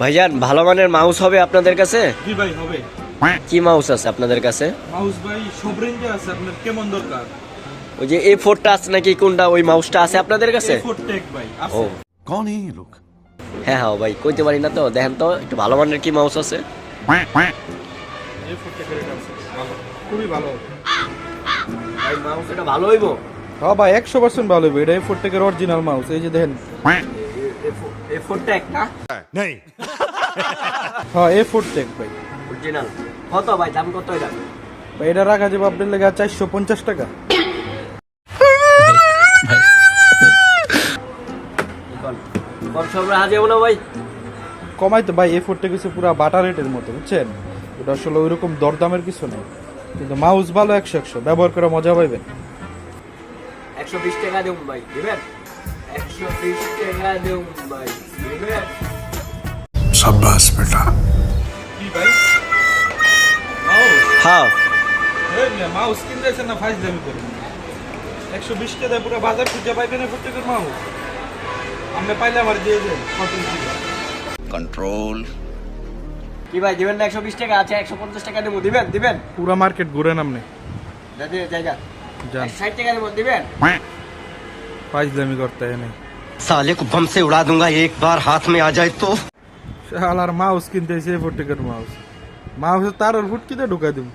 ভাইজান ভালো মানের মাউস হবে আপনাদের কাছে জি ভাই হবে কি মাউস আছে আপনাদের কাছে মাউস ভাই সব রেঞ্জে আছে আপনার কেমন দরকার ওই যে এ ফোর টাচ নাকি কোনটা ওই মাউসটা আছে আপনাদের কাছে ও কোন এই লোক হ্যাঁ হ্যাঁ ভাই কইতে পারি না তো দেখেন তো একটু ভালো মানের কি মাউস আছে ভালো হইব হ্যাঁ ভাই একশো পার্সেন্ট ভালো হইব এটা এ ফোর টেকের অরিজিনাল মাউস এই যে দেখেন এ একটা। नहीं হ্যাঁ এই ফোর টেক ভাই। অরিজিনাল কত ভাই? দাম কত এটা? ভাই এটা রাখা যাবে আপনার লেগে চারশো পঞ্চাশ টাকা। কম রাখা যাব না ভাই। কমাইতে ভাই এই ফোরটা কিছু পুরো বাটা রেটের মতো বুঝছেন? এটা আসলে ওইরকম দরদামের কিছু নেই। কিন্তু মাউস ভালো একশো একশো ব্যবহার করে মজা পাইবেন। একশো বিশ টাকা দেব ভাই দিবেন? সাব্বাস বেটা একশো বিশ টাকা বাজার খুঁজে পাইবেন প্রত্যেকের মাউস আমরা পাইলে আমার কন্ট্রোল কি ভাই দিবেন না একশো বিশ টাকা? আছে একশো পঞ্চাশ টাকা দেবো। দিবেন দিবেন? পুরো মার্কেট ঘুরে নামনে। জায়গা। ষাট টাকা দেবো দিবেন? फाजलमी करता है नहीं। साले को बम से उड़ा दूँगा एक बार हाथ में आ जाए तो। शालार माउस किनते फुट कर माउस। माउस तार और फुट किधर तो ढुका दूँ।